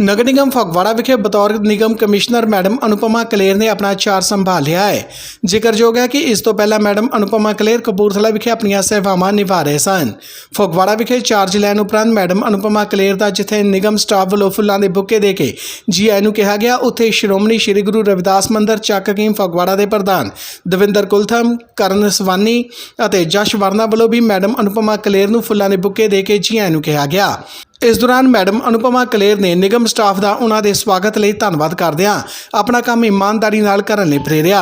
ਨਗਰ ਨਿਗਮ ਫਗਵਾੜਾ ਵਿਖੇ ਬਤੌਰ ਨਿਗਮ ਕਮਿਸ਼ਨਰ ਮੈਡਮ ਅਨੁਪਮਾ ਕਲੇਰ ਨੇ ਆਪਣਾ ਚਾਰਜ ਸੰਭਾਲਿਆ ਹੈ। ਜ਼ਿਕਰਯੋਗ ਹੈ ਕਿ ਇਸ ਤੋਂ ਪਹਿਲਾਂ ਮੈਡਮ ਅਨੁਪਮਾ ਕਲੇਰ ਕਪੂਰਥਲਾ ਵਿਖੇ ਆਪਣੀਆਂ ਸੇਵਾਵਾਂ ਨਿਭਾ ਰਹੇ ਸਨ। ਫਗਵਾੜਾ ਵਿਖੇ ਚਾਰਜ ਲੈਣ ਉਪਰੰਤ ਮੈਡਮ ਅਨੁਪਮਾ ਕਲੇਰ ਦਾ ਜਿੱਥੇ ਨਿਗਮ ਸਟਾਫ ਵੱਲੋਂ ਫੁੱਲਾਂ ਦੇ ਬੁੱਕੇ ਦੇ ਕੇ ਜੀ ਆਇਆਂ ਨੂੰ ਕਿਹਾ ਗਿਆ, ਉੱਥੇ ਸ਼੍ਰੋਮਣੀ ਸ੍ਰੀ ਗੁਰੂ ਰਵਿਦਾਸ ਮੰਦਰ ਚੱਕ ਹਕੀਮ ਫਗਵਾੜਾ ਦੇ ਪ੍ਰਧਾਨ ਦਵਿੰਦਰ ਕੁਲਥਮ, ਕਰਨ ਸਵਾਨੀ ਅਤੇ ਜਸ਼ ਵਰਨਾ ਵੱਲੋਂ ਵੀ ਮੈਡਮ ਅਨੁਪਮਾ ਕਲੇਰ ਨੂੰ ਫੁੱਲਾਂ ਦੇ ਬੁੱਕੇ ਦੇ ਕੇ ਜੀ ਆਇਆਂ ਨੂੰ ਕਿਹਾ ਗਿਆ। ਇਸ ਦੌਰਾਨ ਮੈਡਮ ਅਨੁਪਮਾ ਕਲੇਰ ਨੇ ਨਿਗਮ ਸਟਾਫ ਦਾ ਉਹਨਾਂ ਦੇ ਸਵਾਗਤ ਲਈ ਧੰਨਵਾਦ ਕਰਦਿਆਂ ਆਪਣਾ ਕੰਮ ਇਮਾਨਦਾਰੀ ਨਾਲ ਕਰਨ ਲਈ ਪ੍ਰੇਰਿਆ।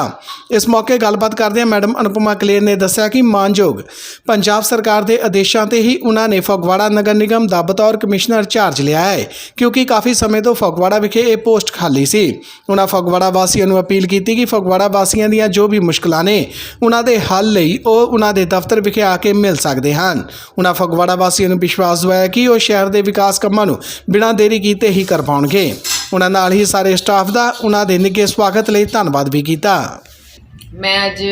ਇਸ ਮੌਕੇ ਗੱਲਬਾਤ ਕਰਦਿਆਂ ਮੈਡਮ ਅਨੁਪਮਾ ਕਲੇਰ ਨੇ ਦੱਸਿਆ ਕਿ ਮਾਨਯੋਗ ਪੰਜਾਬ ਸਰਕਾਰ ਦੇ ਆਦੇਸ਼ਾਂ ਤੇ ਹੀ ਉਹਨਾਂ ਨੇ ਫਗਵਾੜਾ ਨਗਰ ਨਿਗਮ ਦਾ ਬਤੌਰ ਕਮਿਸ਼ਨਰ ਚਾਰਜ ਲਿਆ ਹੈ, ਕਿਉਂਕਿ ਕਾਫੀ ਸਮੇਂ ਤੋਂ ਫਗਵਾੜਾ ਵਿਖੇ ਇਹ ਪੋਸਟ ਖਾਲੀ ਸੀ। ਉਹਨਾਂ ਫਗਵਾੜਾ ਵਾਸੀਆਂ ਨੂੰ ਅਪੀਲ ਕੀਤੀ ਕਿ ਫਗਵਾੜਾ ਵਾਸੀਆਂ ਦੀਆਂ ਜੋ ਵੀ ਮੁਸ਼ਕਲਾਂ ਨੇ, ਉਹਨਾਂ ਦੇ ਹੱਲ ਲਈ ਉਹ ਉਹਨਾਂ ਦੇ ਦਫ਼ਤਰ ਵਿਖੇ ਆ ਕੇ ਮਿਲ ਸਕਦੇ ਹਨ। ਉਹਨਾਂ ਫਗਵਾੜਾ ਵਾਸੀਆਂ ਨੂੰ ਵਿਸ਼ਵਾਸ ਦਿਵਾਇਆ ਕਿ ਉਹ ਸ਼ਹਿਰ ਦੇ ਵਿਕਾਸ ਕੰਮਾਂ ਨੂੰ ਬਿਨਾਂ ਦੇਰੀ ਕੀਤੇ ਹੀ ਕਰ ਪਾਉਣਗੇ। ਉਹਨਾਂ ਨਾਲ ਹੀ ਸਾਰੇ ਸਟਾਫ ਦਾ ਉਹਨਾਂ ਦੇ ਨਿੱਘੇ ਸਵਾਗਤ ਲਈ ਧੰਨਵਾਦ ਵੀ ਕੀਤਾ। ਮੈਂ ਅੱਜ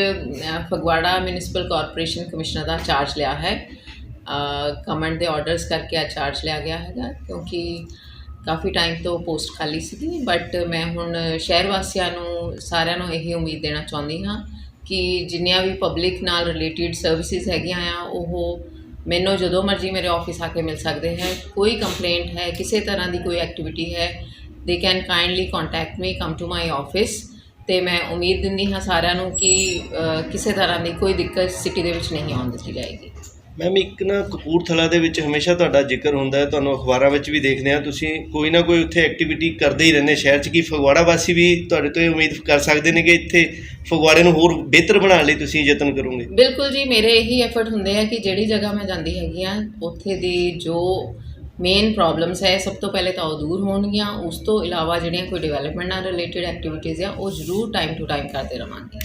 ਫਗਵਾੜਾ ਮਿਊਨਿਸਪਲ ਕਾਰਪੋਰੇਸ਼ਨ ਕਮਿਸ਼ਨਰ ਦਾ ਚਾਰਜ ਲਿਆ ਹੈ। ਕਮੈਂਟ ਦੇ ਆਰਡਰਸ ਕਰਕੇ ਆ ਚਾਰਜ ਲਿਆ ਗਿਆ ਹੈਗਾ, ਕਿਉਂਕਿ ਕਾਫੀ ਟਾਈਮ ਤੋਂ ਪੋਸਟ ਖਾਲੀ ਸੀਗੀ ਬਟ ਮੈਂ ਹੁਣ ਸ਼ਹਿਰ ਵਾਸੀਆਂ ਨੂੰ, ਸਾਰਿਆਂ ਨੂੰ ਇਹੀ ਉਮੀਦ ਦੇਣਾ ਚਾਹੁੰਦੀ ਹਾਂ ਕਿ ਜਿੰਨੀਆਂ ਵੀ ਪਬਲਿਕ ਨਾਲ ਰਿਲੇਟਡ ਸਰਵਿਸਿਜ਼ ਹੈਗੀਆਂ ਆ, ਉਹ ਮੈਨੂੰ ਜਦੋਂ ਮਰਜ਼ੀ ਮੇਰੇ ਆਫਿਸ ਆ ਕੇ ਮਿਲ ਸਕਦੇ ਹੈ। ਕੋਈ ਕੰਪਲੇਂਟ ਹੈ, ਕਿਸੇ ਤਰ੍ਹਾਂ ਦੀ ਕੋਈ ਐਕਟੀਵਿਟੀ ਹੈ ਦੇ can kindly contact me come to my office ਤੇ ਮੈਂ ਉਮੀਦ ਦਿੰਦੀ ਹਾਂ ਸਾਰਿਆਂ ਨੂੰ ਕਿ ਕਿਸੇ ਤਰ੍ਹਾਂ ਦੀ ਕੋਈ ਦਿੱਕਤ ਸਿਟੀ ਦੇ ਵਿੱਚ ਨਹੀਂ ਆਉਣ ਦਿੱਤੀ ਜਾਏਗੀ। ਮੈਮ ਇੱਕ ਨਾ ਕਪੂਰਥਲਾ ਦੇ ਵਿੱਚ ਹਮੇਸ਼ਾ ਤੁਹਾਡਾ ਜ਼ਿਕਰ ਹੁੰਦਾ ਹੈ, ਤੁਹਾਨੂੰ ਅਖਬਾਰਾਂ ਵਿੱਚ ਵੀ ਦੇਖਦੇ ਆ ਤੁਸੀਂ ਕੋਈ ਨਾ ਕੋਈ ਉੱਥੇ ਐਕਟੀਵਿਟੀ ਕਰਦੇ ਹੀ ਰਹਿੰਦੇ, ਸ਼ਹਿਰ 'ਚ ਕੀ ਫਗਵਾੜਾ ਵਾਸੀ ਵੀ ਤੁਹਾਡੇ ਤੋਂ ਇਹ ਉਮੀਦ ਕਰ ਸਕਦੇ ਨੇ ਕਿ ਇੱਥੇ ਫਗਵਾੜੇ ਨੂੰ ਹੋਰ ਬਿਹਤਰ ਬਣਾਉਣ ਲਈ ਤੁਸੀਂ ਯਤਨ ਕਰੋਗੇ? ਬਿਲਕੁਲ ਜੀ, ਮੇਰੇ ਇਹੀ ਐਫਰਟ ਹੁੰਦੇ ਆ ਕਿ ਜਿਹੜੀ ਜਗ੍ਹਾ ਮੈਂ ਜਾਂਦੀ ਹੈਗੀ ਆ ਉੱਥੇ ਦੀ ਜੋ ਮੇਨ ਪ੍ਰੋਬਲਮਸ ਹੈ ਸਭ ਤੋਂ ਪਹਿਲੇ ਤਾਂ ਉਹ ਦੂਰ ਹੋਣਗੀਆਂ। ਉਸ ਤੋਂ ਇਲਾਵਾ ਜਿਹੜੀਆਂ ਕੋਈ ਡਿਵੈਲਪਮੈਂਟ ਨਾਲ ਰਿਲੇਟਡ ਐਕਟੀਵਿਟੀਜ਼ ਆ, ਉਹ ਜ਼ਰੂਰ ਟਾਈਮ ਟੂ ਟਾਈਮ ਕਰਦੇ ਰਵਾਂਗੇ।